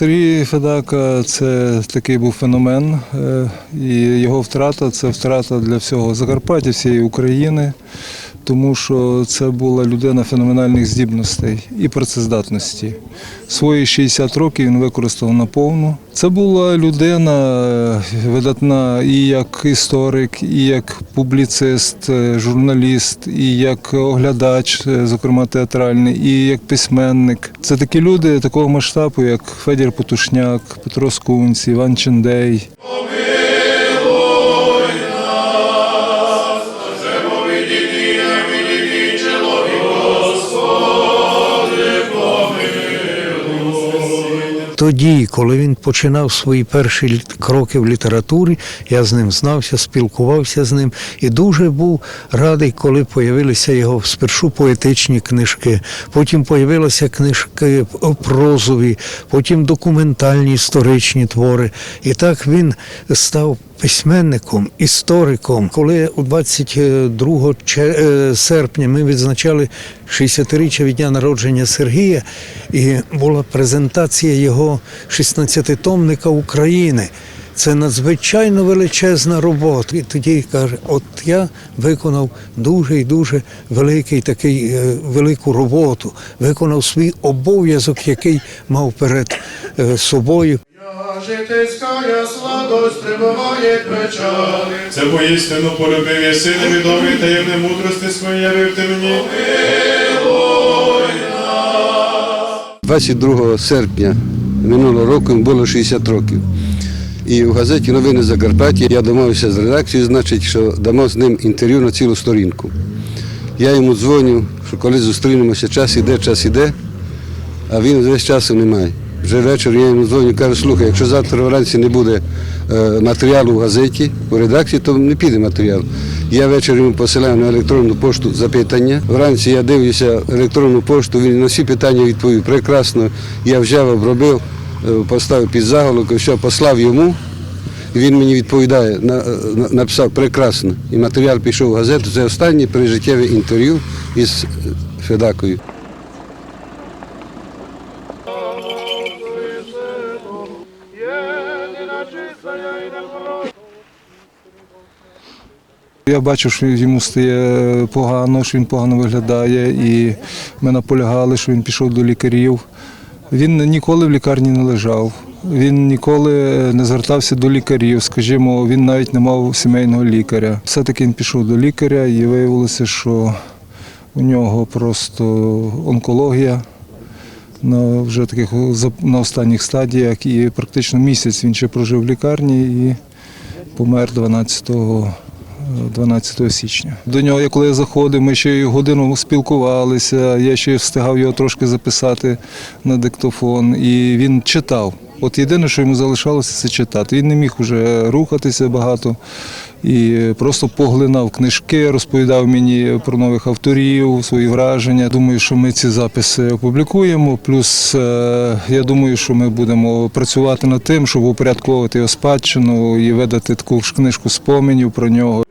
Сергій Федака це такий був феномен, е, і його втрата це втрата для всього Закарпаття, всієї України, тому що це була людина феноменальних здібностей і працездатності. Свої 60 років він використав наповну. Це була людина е, видатна і як історик, і як публіцист, е, журналіст, і як оглядач, е, зокрема театральний, і як письменник. Це такі люди такого масштабу, як Федір Потушняк, Петро Скунць, Іван Чендей. Тоді, коли він починав свої перші кроки в літературі, я з ним знався, спілкувався з ним і дуже був радий, коли появилися його спершу поетичні книжки, потім появилися книжки прозові, потім документальні історичні твори. І так він став письменником, істориком. Коли у 22 е, серпня ми відзначали 60-річчя від дня народження Сергія, і була презентація його 16-томника України. Це надзвичайно величезна робота. І тоді каже, от я виконав дуже і дуже великий такий е, велику роботу, виконав свій обов'язок, який мав перед е, собою. Житейська сладость прибуває печалі. Це воістину полюбив єси невідомий таємне мудрости своє явив ти мені. 22 серпня минулого року було 60 років. І в газеті Новини Закарпаття я домовився з редакцією, значить, що дамо з ним інтерв'ю на цілу сторінку. Я йому дзвоню, що коли зустрінемося, час іде, час іде, а він весь часу немає. Вже ввечері я йому дзвоню, кажу, слухай, якщо завтра вранці не буде е, матеріалу в газеті, у редакції, то не піде матеріал. Я ввечері йому посилаю на електронну пошту запитання. Вранці я дивлюся електронну пошту, він на всі питання відповів прекрасно. Я взяв, обробив, е, поставив під заголовок, все, послав йому. І він мені відповідає, на- написав прекрасно. І матеріал пішов в газету. Це останнє пережиттєве інтерв'ю із е, Федакою. Я бачу, що йому стає погано, що він погано виглядає, і ми наполягали, що він пішов до лікарів. Він ніколи в лікарні не лежав. Він ніколи не звертався до лікарів. Скажімо, він навіть не мав сімейного лікаря. Все-таки він пішов до лікаря і виявилося, що у нього просто онкологія на вже таких на останніх стадіях. І практично місяць він ще прожив в лікарні і помер 12 12 січня. До нього, коли я заходив, ми ще годину спілкувалися, я ще встигав його трошки записати на диктофон, і він читав. От єдине, що йому залишалося, це читати. Він не міг уже рухатися багато і просто поглинав книжки, розповідав мені про нових авторів, свої враження. Думаю, що ми ці записи опублікуємо. Плюс е, я думаю, що ми будемо працювати над тим, щоб упорядковувати його спадщину і видати таку ж книжку споменів про нього.